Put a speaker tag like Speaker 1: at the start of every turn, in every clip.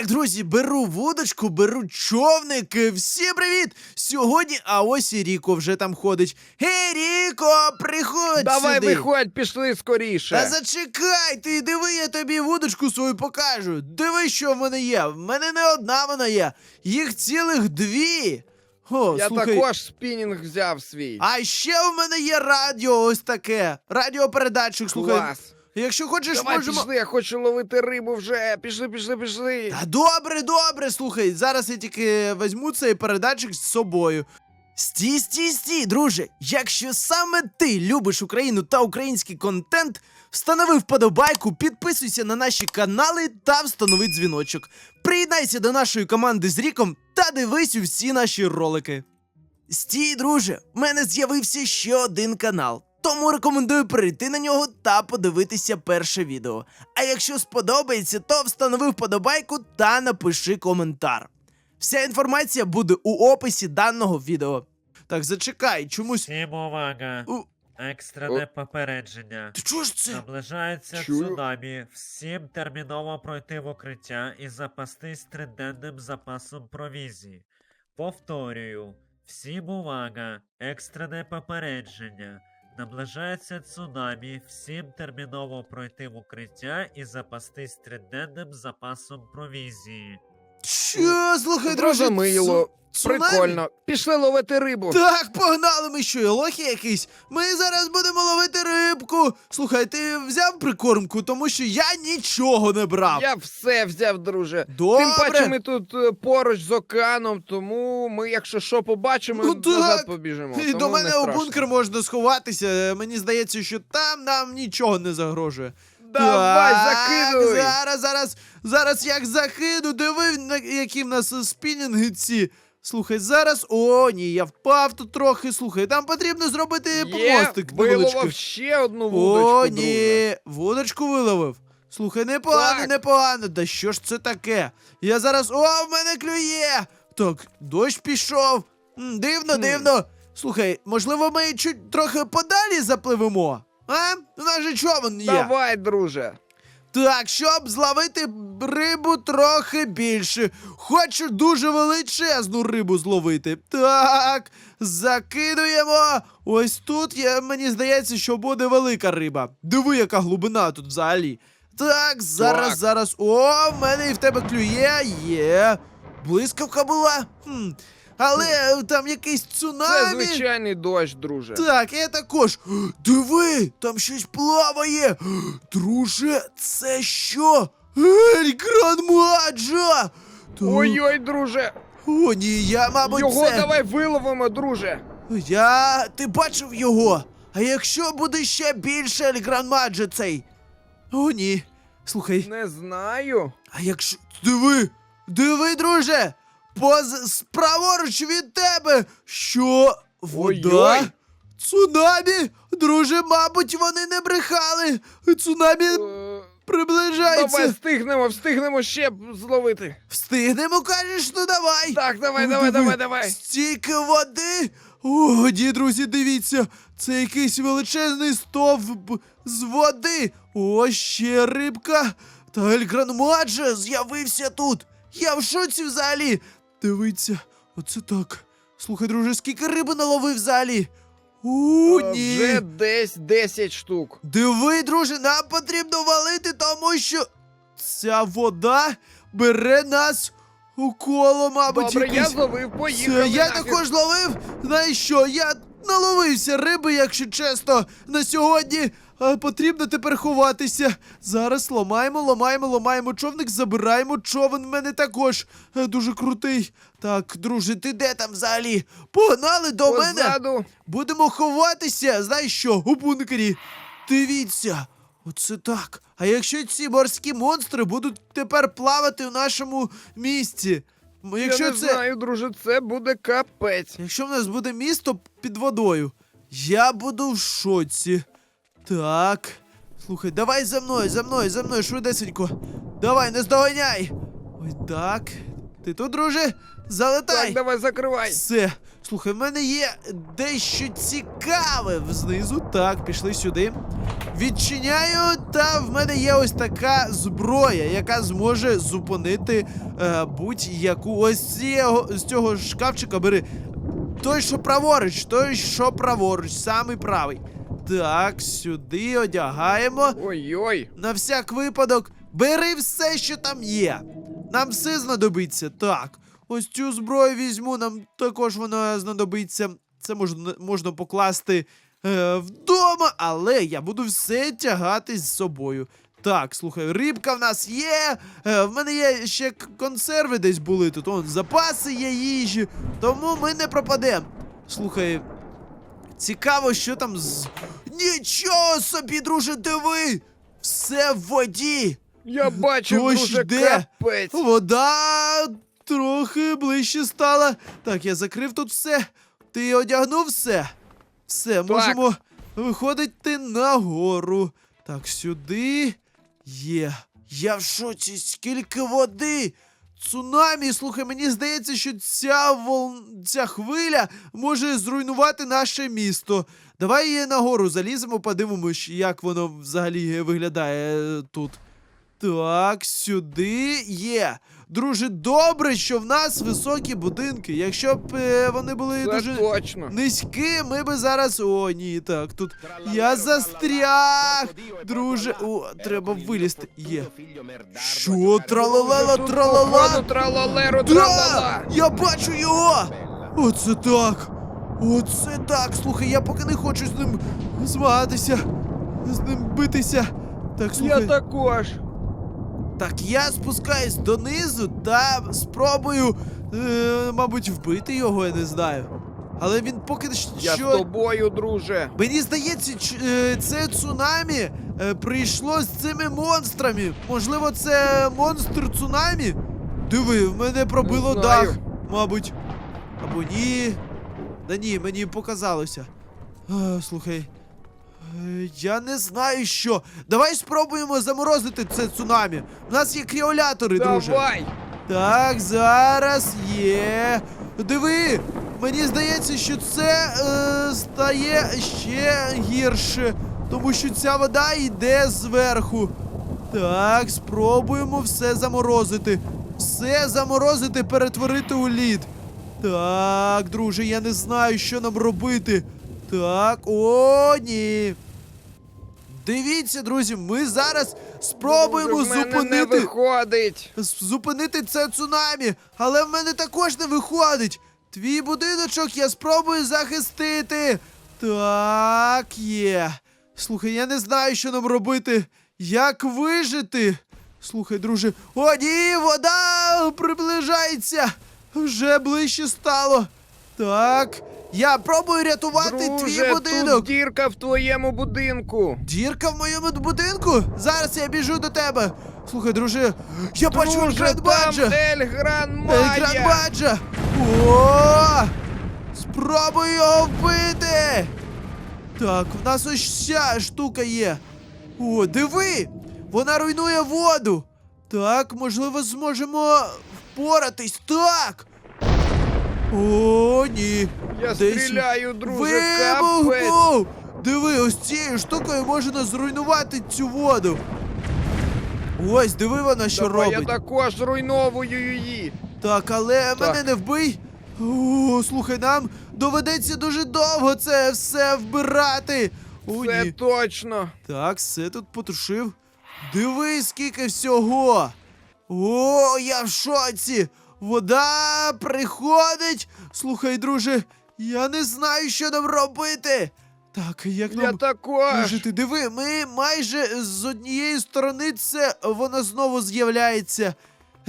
Speaker 1: Так, друзі, беру вудочку, беру човник. Е, Всім привіт! Сьогодні, а ось і Ріко вже там ходить. Гей, Ріко, приходь
Speaker 2: Давай
Speaker 1: сюди.
Speaker 2: виходь, пішли скоріше.
Speaker 1: Та зачекай, ти диви, я тобі вудочку свою покажу. Диви, що в мене є. В мене не одна вона є. Їх цілих дві. О,
Speaker 2: Я
Speaker 1: слухай.
Speaker 2: також спінінг взяв свій.
Speaker 1: А ще в мене є радіо, ось таке. Радіопередатчик, слухай.
Speaker 2: Клас.
Speaker 1: Якщо хочеш,
Speaker 2: Давай
Speaker 1: можемо.
Speaker 2: пішли, я хочу ловити рибу вже. Пішли, пішли, пішли.
Speaker 1: Та добре, добре, слухай. Зараз я тільки візьму цей передатчик з собою. Стій, стій, стій, друже. Якщо саме ти любиш Україну та український контент, встанови вподобайку, підписуйся на наші канали та встанови дзвіночок. Приєднайся до нашої команди з Ріком та дивись усі наші ролики. Стій, друже, в мене з'явився ще один канал. Тому рекомендую перейти на нього та подивитися перше відео. А якщо сподобається, то встанови вподобайку та напиши коментар. Вся інформація буде у описі даного відео. Так, зачекай, чомусь.
Speaker 3: Всім увага!
Speaker 1: У,
Speaker 3: Екстрене попередження.
Speaker 1: ти чого ж це?
Speaker 3: Наближається
Speaker 2: Чую.
Speaker 3: цунамі. Всім терміново пройти в укриття і запастись триденним запасом провізії. Повторюю, всім увага! Екстрене попередження. Наближається цунамі. Всім терміново пройти в укриття і запастись триденним запасом провізії.
Speaker 1: Що, слухай, друже?
Speaker 2: Зрозуміло. Прикольно. Пішли ловити рибу.
Speaker 1: Так, погнали ми що, лохи якийсь. Ми зараз будемо ловити рибку. Слухай, ти взяв прикормку, тому що я нічого не брав.
Speaker 2: Я все взяв, друже.
Speaker 1: Добре.
Speaker 2: Тим паче ми тут е, поруч з океаном, тому ми, якщо що побачимо,
Speaker 1: Ну
Speaker 2: назад
Speaker 1: так.
Speaker 2: побіжимо.
Speaker 1: І
Speaker 2: тому
Speaker 1: до
Speaker 2: не
Speaker 1: мене у
Speaker 2: страшно.
Speaker 1: бункер можна сховатися. Е, Мені здається, що там нам нічого не загрожує.
Speaker 2: Давай,
Speaker 1: так,
Speaker 2: закидуй.
Speaker 1: Зараз, зараз, зараз як закину, диви, на- які в нас спінінги ці. Слухай, зараз. О, ні, я впав тут трохи. Слухай, там потрібно зробити помостик невеличкий.
Speaker 2: виловив ще одну вудочку,
Speaker 1: О,
Speaker 2: друже.
Speaker 1: ні, вудочку виловив. Слухай, непогано,
Speaker 2: Так.
Speaker 1: непогано. Да що ж це таке? Я зараз. О, в мене клює! Так, дощ пішов. М, дивно,
Speaker 2: Хм.
Speaker 1: дивно. Слухай, можливо, ми чуть трохи подалі запливемо? А? У нас же човен є.
Speaker 2: Давай, друже.
Speaker 1: Так, щоб зловити рибу трохи більше. Хочу дуже величезну рибу зловити. Так, закидуємо. Ось тут є, мені здається, що буде велика риба. Диви, яка глибина тут взагалі. Так, зараз,
Speaker 2: Так.
Speaker 1: зараз. О, в мене і в тебе клює. Є. Блискавка була. Хм. Але там якийсь
Speaker 2: Це звичайний дощ, друже.
Speaker 1: Так, я також. Диви, там щось плаває. Друже, це що? Ель Гранмаджа! Та-
Speaker 2: Ой-ой, друже.
Speaker 1: О, ні, я, мабуть,
Speaker 2: Його
Speaker 1: це...
Speaker 2: давай виловимо, друже.
Speaker 1: Я. Ти бачив його? А якщо буде ще більше Ель Гранмаджа цей? О, ні. Слухай,
Speaker 2: Не знаю.
Speaker 1: а якщо. Диви! Диви, друже! Поз... Справоруч від тебе! Що? Вода?
Speaker 2: Ой-ой.
Speaker 1: Цунамі! Друже, мабуть, вони не брехали! Цунамі
Speaker 2: Е,
Speaker 1: приближається!
Speaker 2: Давай встигнемо, встигнемо ще б зловити.
Speaker 1: Встигнемо, кажеш, ну давай!
Speaker 2: Так, давай,
Speaker 1: Ну,
Speaker 2: давай,
Speaker 1: диви,
Speaker 2: давай, давай.
Speaker 1: Стільки води! О, ні, друзі, дивіться! Це якийсь величезний стовп з води! О, ще рибка! Та Ельгранмаджа з'явився тут! Я в шоці взагалі! Дивіться, оце так. Слухай, друже, скільки риби наловив взагалі? У,
Speaker 2: Е,
Speaker 1: ні!
Speaker 2: Вже десь 10 штук.
Speaker 1: Диви, друже, нам потрібно валити, тому що ця вода бере нас у коло, мабуть.
Speaker 2: Добре, я зловив, поїхали.
Speaker 1: Це я
Speaker 2: нафіг.
Speaker 1: також ловив. Знаєш що, я наловився риби, якщо чесно. На сьогодні потрібно тепер ховатися. Зараз ламаємо, ламаємо, ламаємо човник, забираємо човен в мене також е, дуже крутий. Так, друже, ти де там взагалі? Погнали до мене. Будемо ховатися, знаєш що, у бункері. Дивіться, оце так. А якщо ці морські монстри будуть тепер плавати в нашому місті? Якщо
Speaker 2: я не
Speaker 1: це.
Speaker 2: знаю, друже, це буде капець.
Speaker 1: Якщо в нас буде місто під водою, я буду в шоці. Так. Слухай, давай за мною, за мною, за мною, швидесенько. Давай, не здоганяй. Ой, так. Ти тут, друже? Залетай.
Speaker 2: Так, давай закривай.
Speaker 1: Все. Слухай, в мене є дещо цікаве знизу. Так, пішли сюди. Відчиняю, та в мене є ось така зброя, яка зможе зупинити е, будь-яку ось цього, з цього шкафчика бери. Той, що праворуч, той, що праворуч, самий правий. Так, сюди одягаємо.
Speaker 2: Ой-ой.
Speaker 1: На всяк випадок, бери все, що там є. Нам все знадобиться. Так, ось цю зброю візьму, нам також вона знадобиться. Це можна, можна покласти е, вдома, але я буду все тягати з собою. Так, слухай, рибка в нас є. Е, в мене є ще консерви десь були тут. Он запаси є їжі, тому ми не пропадемо. Слухай, цікаво, що там з. Нічого собі, друже, диви! Все в воді!
Speaker 2: Я бачив,
Speaker 1: Дощ
Speaker 2: друже,
Speaker 1: йде.
Speaker 2: капець.
Speaker 1: Вода трохи ближче стала. Так, я закрив тут все. Ти одягнув все? Все, можемо виходити нагору. Так, сюди. Є. Я в шоці, скільки води. Цунамі, слухай, мені здається, що ця вол... ця хвиля може зруйнувати наше місто. Давай її нагору заліземо, подивимось, як воно взагалі виглядає тут. Так, сюди є. Друже, добре, що в нас високі будинки. Якщо б е, вони були
Speaker 2: Це
Speaker 1: дуже
Speaker 2: точно.
Speaker 1: низькі, ми би зараз. О, ні, так, тут я застряг. Друже, о, треба вилізти. Є. Що, тралалела, тралала?
Speaker 2: тралалеру,
Speaker 1: Да!
Speaker 2: тралала.
Speaker 1: Я бачу його! Оце так! Оце так! Слухай, я поки не хочу з ним змагатися, з ним битися. Так, слухай.
Speaker 2: Я також.
Speaker 1: Так, я спускаюсь донизу та спробую, е, мабуть, вбити його, я не знаю. Але він поки щ-
Speaker 2: Я з
Speaker 1: що.
Speaker 2: тобою, друже.
Speaker 1: Мені здається, е, це цунамі е, прийшло з цими монстрами. Можливо, це монстр цунамі? Диви, в мене пробило дах, мабуть. Або ні. Да ні, мені показалося. А, слухай. Е, Я не знаю що. Давай спробуємо заморозити це цунамі. У нас є кріолятори, друже.
Speaker 2: Давай.
Speaker 1: Так, зараз є. Диви! Мені здається, що це е, стає ще гірше, тому що ця вода йде зверху. Так, спробуємо все заморозити. Все заморозити, перетворити у лід. Так, друже, я не знаю, що нам робити. Так, о, ні. Дивіться, друзі, ми зараз спробуємо
Speaker 2: в мене
Speaker 1: зупинити
Speaker 2: не виходить.
Speaker 1: зупинити це цунамі, але в мене також не виходить. Твій будиночок я спробую захистити. Так, є. Слухай, я не знаю, що нам робити. Як вижити? Слухай, друже. О, ні, вода приближається. Вже ближче стало. Так, я пробую рятувати твій будинок.
Speaker 2: тут дірка в твоєму будинку.
Speaker 1: Дірка в моєму будинку? Зараз я біжу до тебе. Слухай, друже, я бачу
Speaker 2: Друже, там
Speaker 1: Баджа.
Speaker 2: Ельгран
Speaker 1: Ельгран
Speaker 2: Майя.
Speaker 1: Баджа. О! Спробуй його вбити. Так, в нас ось ця штука є. О, диви! Вона руйнує воду. Так, можливо, зможемо впоратись. Так. О, ні.
Speaker 2: Я
Speaker 1: Десь
Speaker 2: стріляю, друже, капець.
Speaker 1: Диви, ось цією штукою можна зруйнувати цю воду. Ось, диви вона що
Speaker 2: Давай,
Speaker 1: робить.
Speaker 2: я також зруйновую її.
Speaker 1: Так, але мене не вбий. О, слухай, нам доведеться дуже довго це все вбирати. О,
Speaker 2: Це
Speaker 1: ні.
Speaker 2: точно.
Speaker 1: Так, все тут потушив. Диви, скільки всього. О, я в шоці. Вода приходить. Слухай, друже, я не знаю, що нам робити. Так, як
Speaker 2: Я також.
Speaker 1: вижити? Диви, ми майже з однієї сторони це вона знову з'являється.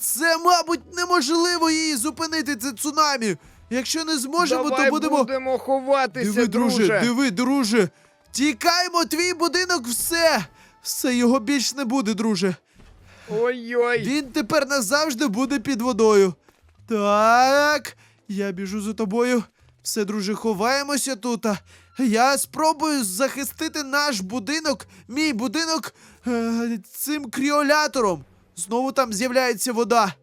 Speaker 1: Це, мабуть, неможливо її зупинити, це цунамі. Якщо не зможемо,
Speaker 2: Давай
Speaker 1: то будемо.
Speaker 2: будемо ховатися,
Speaker 1: Диви, друже,
Speaker 2: друже.
Speaker 1: диви, друже. Тікаймо, твій будинок, все. Все, його більш не буде, друже.
Speaker 2: Ой-ой.
Speaker 1: Він тепер назавжди буде під водою. Так, я біжу за тобою. Все, друже, ховаємося тут. Я спробую захистити наш будинок, мій будинок, е, цим кріолятором. Знову там з'являється вода.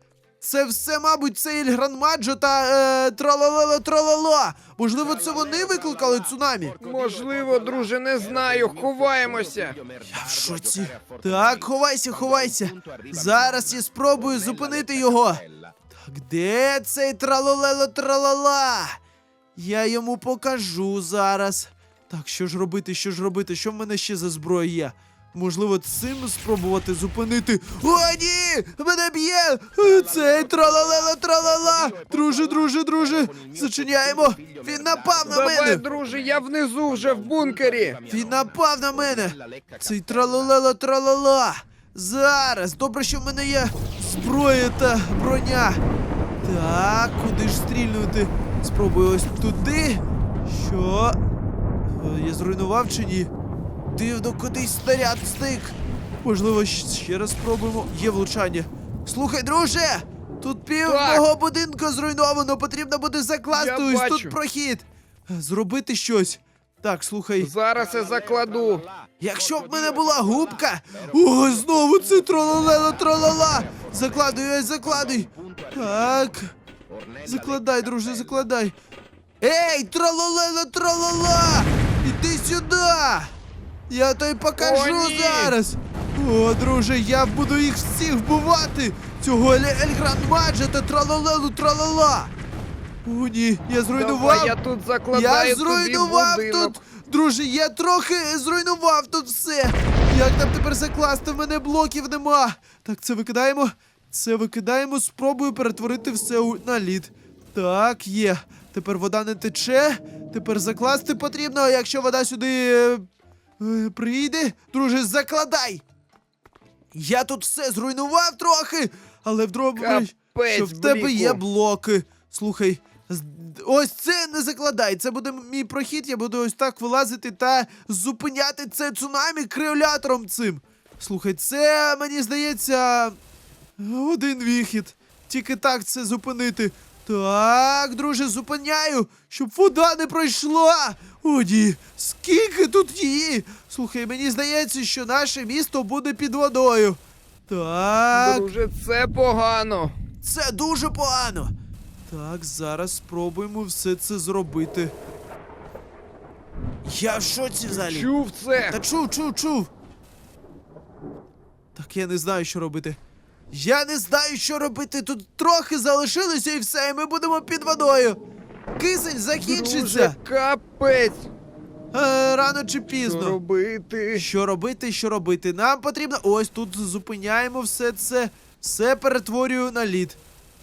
Speaker 1: Це все, мабуть, це Ільгранмаджо та е, тралалала тралала. Можливо, це вони викликали цунамі?
Speaker 2: Можливо, друже, не знаю. Ховаємося.
Speaker 1: Я в шоці. Так, ховайся, ховайся. Зараз я спробую зупинити його. Так, де цей тралолело тралала? Я йому покажу зараз. Так, що ж робити, що ж робити? Що в мене ще за зброя є? Можливо, цим спробувати зупинити. О, ні! Мене б'є! Цей тралалело тралала! Друже, друже, друже! Зачиняємо! Він напав на
Speaker 2: Давай,
Speaker 1: мене!
Speaker 2: друже, я внизу вже в бункері.
Speaker 1: Він напав на мене! Цей тралалела тралала! Зараз! Добре, що в мене є зброя та броня. Так, куди ж стрільнути? Спробую ось туди. Що? Е, Я зруйнував чи ні? Дивно, кудись снаряд стик. Можливо, ще раз спробуємо. Є влучання. Слухай, друже! Тут пів
Speaker 2: Так.
Speaker 1: мого будинку зруйновано, потрібно буде закласти
Speaker 2: Я
Speaker 1: ось
Speaker 2: бачу.
Speaker 1: тут прохід. Зробити щось. Так, слухай.
Speaker 2: Зараз я закладу.
Speaker 1: Якщо б в мене була губка. О, знову це трололело тролола. Закладуй, ось закладуй. Так. Закладай, друже, закладай. Ей, трололело тролола! Іди сюди! Я тобі покажу
Speaker 2: О, ні!
Speaker 1: зараз. О, друже, я буду їх всіх вбивати! Цього Ельгран Маджа та трололелу тролола! О, ні, я зруйнував!
Speaker 2: Давай, я тут закладаю
Speaker 1: Я
Speaker 2: тобі
Speaker 1: зруйнував
Speaker 2: будинок.
Speaker 1: тут. Друже, я трохи зруйнував тут все. Як нам тепер закласти? В мене блоків нема. Так, це викидаємо. Це викидаємо, спробую перетворити все у на лід. Так, є. Тепер вода не тече. Тепер закласти потрібно, а якщо вода сюди е, прийде, друже, закладай. Я тут все зруйнував трохи, але в другому
Speaker 2: Капець,
Speaker 1: що в тебе є блоки. Слухай, ось це не закладай. Це буде мій прохід. Я буду ось так вилазити та зупиняти це цунамі креолятором цим. Слухай, це мені здається один вихід. Тільки так це зупинити. Так, друже, зупиняю, щоб вода не пройшла. О, ні, скільки тут її? Слухай, мені здається, що наше місто буде під водою. Так.
Speaker 2: Друже, це погано.
Speaker 1: Це дуже погано. Так, зараз спробуємо все це зробити. Я в шоці взагалі.
Speaker 2: Чув це.
Speaker 1: Та чув, чув, чув. Так я не знаю, що робити. Я не знаю, що робити. Тут трохи залишилося і все, і ми будемо під водою. Кисень закінчиться.
Speaker 2: Друже, капець.
Speaker 1: Е, рано чи
Speaker 2: Що
Speaker 1: пізно.
Speaker 2: робити?
Speaker 1: Що робити, що робити? Нам потрібно. Ось тут зупиняємо все це. Все перетворюю на лід.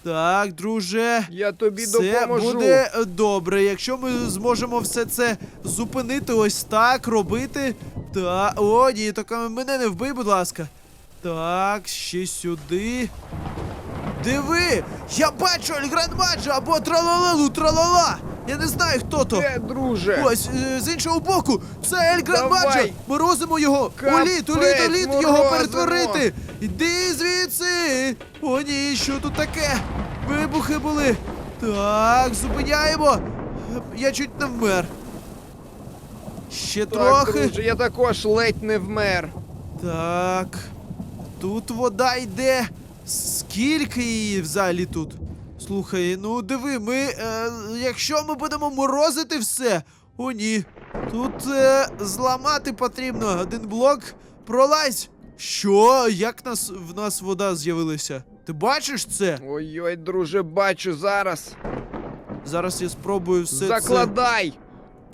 Speaker 1: Так, друже.
Speaker 2: Я тобі
Speaker 1: Все
Speaker 2: допоможу.
Speaker 1: буде е, добре, якщо ми зможемо все це зупинити, ось так робити. Та о, ні, так мене не вбий, будь ласка. Так, ще сюди. Диви! Я бачу Альгран Маджа або тралалелу тралала! Я не знаю, хто то.
Speaker 2: Де, друже?
Speaker 1: Ось е, з іншого боку, це Ельгран
Speaker 2: Давай.
Speaker 1: Морозимо його!
Speaker 2: Капець,
Speaker 1: лід, у лід, у його
Speaker 2: морозимо.
Speaker 1: перетворити! Іди звідси! О, ні, що тут таке? Вибухи були! Так, зупиняємо! Я чуть не вмер. Ще
Speaker 2: Так,
Speaker 1: трохи.
Speaker 2: друже, я також ледь не вмер.
Speaker 1: Так. Тут вода йде. Скільки її взагалі тут? Слухай, ну диви, ми. Е, якщо ми будемо морозити все. О, ні. Тут е, зламати потрібно один блок. Пролазь. Що? Як нас в нас вода з'явилася? Ти бачиш це?
Speaker 2: Ой-ой, друже, бачу зараз.
Speaker 1: Зараз я спробую все
Speaker 2: Закладай!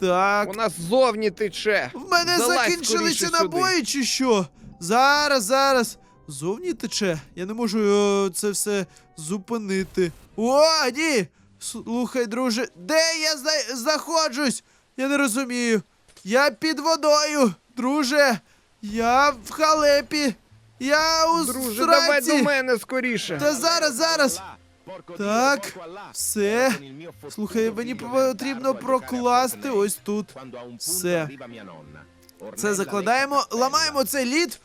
Speaker 1: це. Так.
Speaker 2: У нас зовні тече.
Speaker 1: В мене
Speaker 2: Залазь
Speaker 1: закінчилися
Speaker 2: скоріше сюди.
Speaker 1: набої, чи що? Зараз, зараз. Зовні тече. Я не можу е, це все зупинити. О, ні! Слухай, друже, де я зна- знаходжусь? Я не розумію. Я під водою, друже. Я в халепі. Я у
Speaker 2: Друже, давай до мене скоріше.
Speaker 1: Та зараз, зараз. Так, все. Слухай, мені потрібно прокласти ось тут. Все. Це закладаємо, ламаємо цей лід.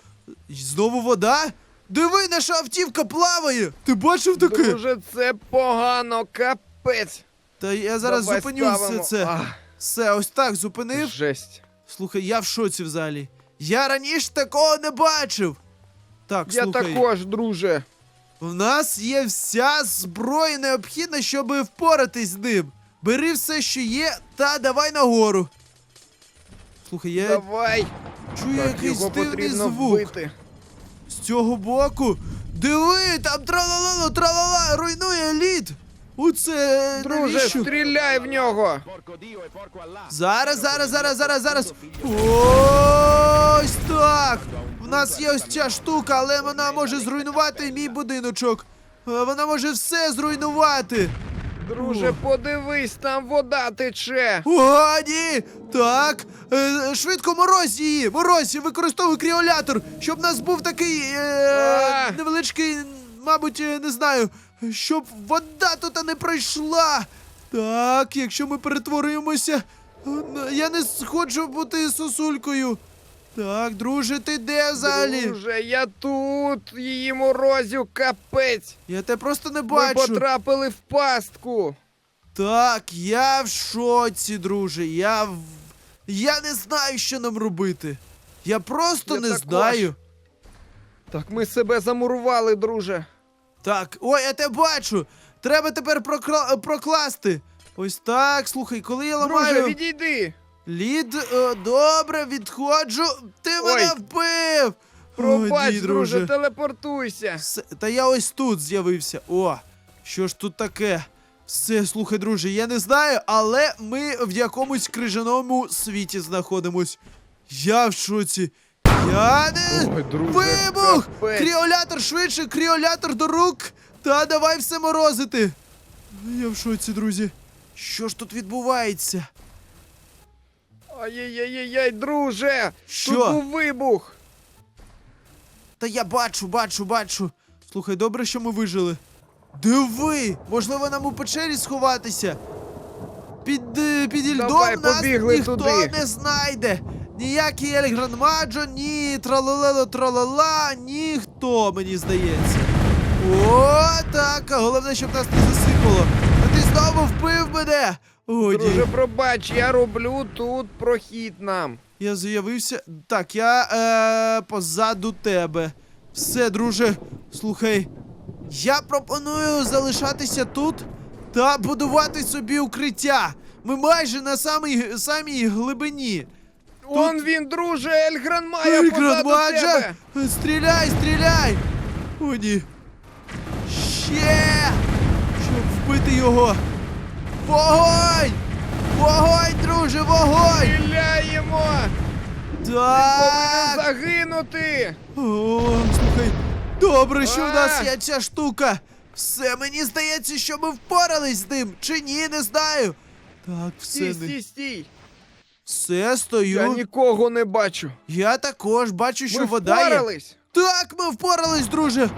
Speaker 1: Знову вода. Диви, наша автівка плаває. Ти бачив таке?
Speaker 2: Друже, це погано, капець.
Speaker 1: Та я зараз
Speaker 2: Давай
Speaker 1: зупиню
Speaker 2: ставимо.
Speaker 1: все це.
Speaker 2: Ах,
Speaker 1: Все, ось так зупинив.
Speaker 2: жесть.
Speaker 1: Слухай, я в шоці взагалі. Я раніше такого не бачив. Так,
Speaker 2: Я
Speaker 1: слухай.
Speaker 2: також, друже.
Speaker 1: В нас є вся зброя необхідна, щоб впоратись з ним. Бери все, що є, та давай нагору. Слухай, я
Speaker 2: Давай.
Speaker 1: Чую
Speaker 2: Так,
Speaker 1: якийсь
Speaker 2: його
Speaker 1: дивний
Speaker 2: потрібно
Speaker 1: звук.
Speaker 2: вбити.
Speaker 1: З цього боку. Диви, там тралала, тралала, руйнує лід. Оце
Speaker 2: Друже,
Speaker 1: навіщо?
Speaker 2: стріляй в нього.
Speaker 1: Зараз, зараз, зараз, зараз, зараз. Ось так. В нас є ось ця штука, але вона може зруйнувати мій будиночок. Е, Вона може все зруйнувати.
Speaker 2: Друже, подивись, там вода тече.
Speaker 1: О, ні! Так, е, швидко морозь її! Морозь, використовуй кріолятор, щоб в нас був такий е,
Speaker 2: А!
Speaker 1: невеличкий, мабуть, е, не знаю, щоб вода тут не пройшла. Так, якщо ми перетворимося, е, я не хочу бути сосулькою. Так, друже, ти де взагалі?
Speaker 2: Друже, я тут, її морозю, капець.
Speaker 1: Я тебе просто не
Speaker 2: Ми
Speaker 1: бачу.
Speaker 2: потрапили в пастку.
Speaker 1: Так, я в шоці, друже. Я в. Я не знаю, що нам робити. Я просто
Speaker 2: Я
Speaker 1: не
Speaker 2: також.
Speaker 1: знаю.
Speaker 2: Так ми себе замурували, друже.
Speaker 1: Так, ой, я тебе бачу. Треба тепер прокла... прокласти. Ось так, слухай, коли я ламаю
Speaker 2: Друже, відійди.
Speaker 1: Лід, е, добре, відходжу. Ти мене
Speaker 2: Ой.
Speaker 1: вбив.
Speaker 2: Пробач,
Speaker 1: О, ні,
Speaker 2: друже, телепортуйся.
Speaker 1: Все, та я ось тут з'явився. О, що ж тут таке? Все, слухай, друже, я не знаю, але ми в якомусь крижаному світі знаходимось. Я в шоці. Я не.
Speaker 2: Ой, друже,
Speaker 1: Вибух!
Speaker 2: капець.
Speaker 1: Кріолятор швидше, кріолятор до рук! Та давай все морозити! Я в шоці, друзі. Що ж тут відбувається?
Speaker 2: Ай-яй-яй-яй, друже!
Speaker 1: Що?
Speaker 2: Тут був вибух!
Speaker 1: Та я бачу, бачу, бачу. Слухай, добре, що ми вижили. Диви! Можливо, нам у печері сховатися. Під, е, під льдом
Speaker 2: Давай,
Speaker 1: нас ніхто
Speaker 2: туди.
Speaker 1: не знайде. Ніякий Ель Гранмаджо, ні тралалело тралала, ніхто, мені здається. О, так, а головне, щоб нас не засипало. А ти знову вбив мене. О,
Speaker 2: Друже, пробач, я роблю тут прохід нам.
Speaker 1: Я з'явився. Так, я е, позаду тебе. Все, друже, слухай. Я пропоную залишатися тут та будувати собі укриття. Ми майже на самій, самій глибині.
Speaker 2: Он він, друже, Ель Гранмая
Speaker 1: Ей,
Speaker 2: позаду
Speaker 1: Гранмаджа!
Speaker 2: тебе.
Speaker 1: Стріляй, стріляй! О, ні. Ще! Щоб вбити його. Вогонь! Вогонь, друже, вогонь!
Speaker 2: Стріляємо!
Speaker 1: Так!
Speaker 2: Повинен загинути!
Speaker 1: О, слухай, добре, що в нас є ця штука. Все, мені здається, що ми впорались з ним. Чи ні, не знаю. Так, все,
Speaker 2: Стій,
Speaker 1: не...
Speaker 2: стій, стій!
Speaker 1: все стою.
Speaker 2: Я нікого не бачу.
Speaker 1: Я також бачу, що
Speaker 2: Ми
Speaker 1: вода є.
Speaker 2: впорались.
Speaker 1: Так, ми впорались, друже.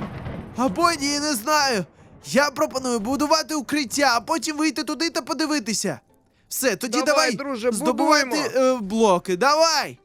Speaker 1: Або ні, не знаю. Я пропоную будувати укриття, а потім вийти туди та подивитися. Все, тоді
Speaker 2: Давай,
Speaker 1: давай,
Speaker 2: друже,
Speaker 1: здобувати
Speaker 2: будуємо.
Speaker 1: е, блоки. Давай!